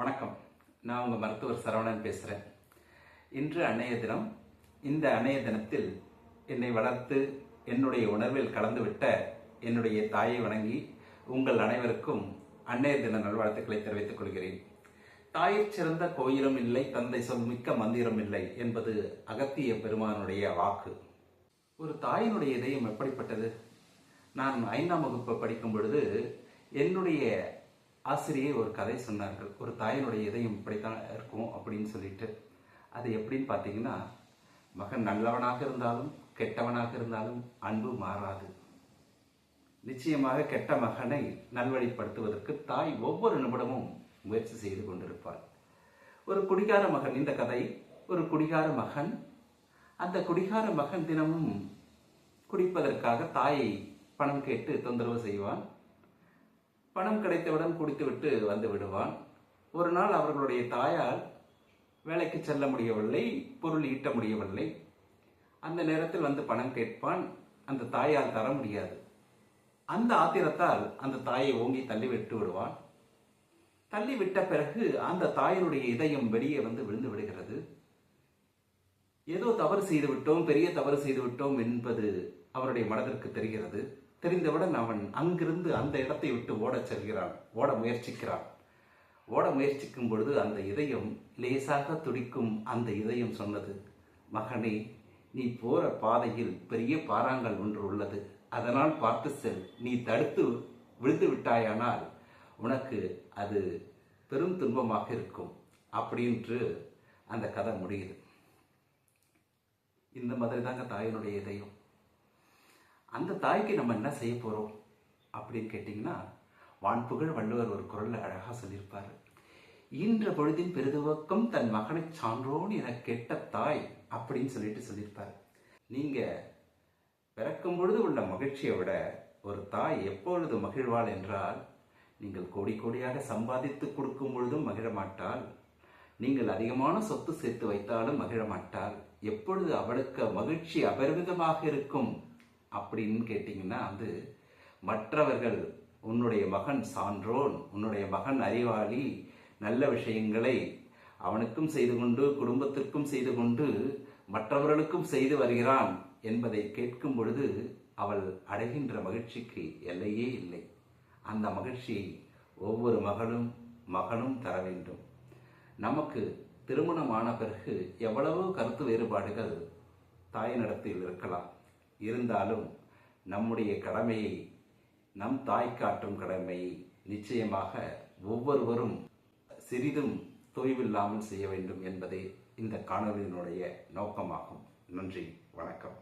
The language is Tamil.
வணக்கம். நான் உங்கள் மருத்துவர் சரவணன் பேசுகிறேன் இன்று அன்னைய தினம் இந்த அன்னைய தினத்தில் என்னை வளர்த்து என்னுடைய உணர்வில் கலந்துவிட்ட என்னுடைய தாயை வணங்கி உங்கள் அனைவருக்கும் அன்னைய தின நல்வாழ்த்துக்களை தெரிவித்துக் கொள்கிறேன். தாயிற் சிறந்த கோயிலும் இல்லை தந்தை சொல் மிக்க மந்திரம் இல்லை என்பது அகத்திய பெருமானுடைய வாக்கு. ஒரு தாயினுடைய இதயம் எப்படிப்பட்டது? நான் ஐந்தாம் வகுப்பு படிக்கும் பொழுது என்னுடைய ஆசிரியை ஒரு கதை சொன்னார்கள். ஒரு தாயினுடைய இதயம் இப்படித்தான் இருக்கும் அப்படின்னு சொல்லிட்டு. அது எப்படின்னு பார்த்தீங்கன்னா மகன் நல்லவனாக இருந்தாலும் கெட்டவனாக இருந்தாலும் அன்பு மாறாது. நிச்சயமாக கெட்ட மகனை நல்வழிப்படுத்துவதற்கு தாய் ஒவ்வொரு நிமிடமும் முயற்சி செய்து கொண்டிருப்பாள். ஒரு குடிகார மகன் இந்த கதை. ஒரு குடிகார மகன். அந்த குடிகார மகன் தினமும் குடிப்பதற்காக தாயை பணம் கேட்டு தொந்தரவு செய்வான். பணம் கிடைத்தவுடன் குடித்துவிட்டு வந்து விடுவான். ஒரு நாள் அவர்களுடைய தாயால் வேலைக்கு செல்ல முடியவில்லை பொருள் ஈட்ட முடியவில்லை. அந்த நேரத்தில் வந்து பணம் கேட்பான். அந்த தாயால் தர முடியாது. அந்த ஆத்திரத்தால் அந்த தாயை ஓங்கி தள்ளி விட்டு விடுவான். தள்ளி விட்ட பிறகு அந்த தாயினுடைய இதயம் வெளியே வந்து விழுந்து விடுகிறது. ஏதோ தவறு செய்து விட்டோம் பெரிய தவறு செய்து விட்டோம் என்பது அவருடைய மனதிற்கு தெரிகிறது. தெரிந்தவுடன் அவன் அங்கிருந்து அந்த இடத்தை விட்டு ஓடச் செல்கிறான். ஓட முயற்சிக்கிறான். ஓட முயற்சிக்கும் பொழுது அந்த இதயம் லேசாக துடிக்கும் அந்த இதயம் சொன்னது மகனே நீ போற பாதையில் பெரிய பாறாங்கல் ஒன்று உள்ளது. அதனால் பார்த்து செல். நீ தடுத்து விழுந்து விட்டாயானால் உனக்கு அது பெரும் துன்பமாக இருக்கும். அப்படின்ட்டு அந்த கதை முடியுது. இந்த மாதிரி தாங்க தாயினுடைய இதயம். அந்த தாய்க்கு நம்ம என்ன செய்ய போறோம் அப்படின்னு கேட்டிங்கன்னா வான்புகழ் வள்ளுவர் ஒரு குரல்ல அழகா சொல்லியிருப்பாரு. ஈன்ற பொழுதின் பெருதுவக்கம் தன் மகனை சான்றோன் என கெட்ட தாய் அப்படின்னு சொல்லிட்டு சொல்லியிருப்பாரு. நீங்க பிறக்கும் பொழுது உள்ள மகிழ்ச்சியை விட ஒரு தாய் எப்பொழுது மகிழ்வாள் என்றால் நீங்கள் கோடி கோடியாக சம்பாதித்து கொடுக்கும் பொழுதும் மகிழ மாட்டாள். நீங்கள் அதிகமான சொத்து சேர்த்து வைத்தாலும் மகிழ மாட்டாள். எப்பொழுது அவளுக்கு மகிழ்ச்சி அபரிமிதமாக இருக்கும் அப்படின்னு கேட்டிங்கன்னா வந்து மற்றவர்கள் உன்னுடைய மகன் சான்றோன் உன்னுடைய மகன் அறிவாளி நல்ல விஷயங்களை அவனுக்கும் செய்து கொண்டு குடும்பத்திற்கும் செய்து கொண்டு மற்றவர்களுக்கும் செய்து வருகிறான் என்பதை கேட்கும் பொழுது அவள் அடைகின்ற மகிழ்ச்சிக்கு எல்லையே இல்லை. அந்த மகிழ்ச்சியை ஒவ்வொரு மகளும் மகனும் தர வேண்டும். நமக்கு திருமணமான பிறகு எவ்வளவோ கருத்து வேறுபாடுகள் தாயினிடத்தில் இருக்கலாம். இருந்தாலும் நம்முடைய கடமையை நம் தாய் காட்டும் கடமையை நிச்சயமாக ஒவ்வொருவரும் சிறிதும் தொய்வில்லாமல் செய்ய வேண்டும் என்பதே இந்த காணொலியினுடைய நோக்கமாகும். நன்றி வணக்கம்.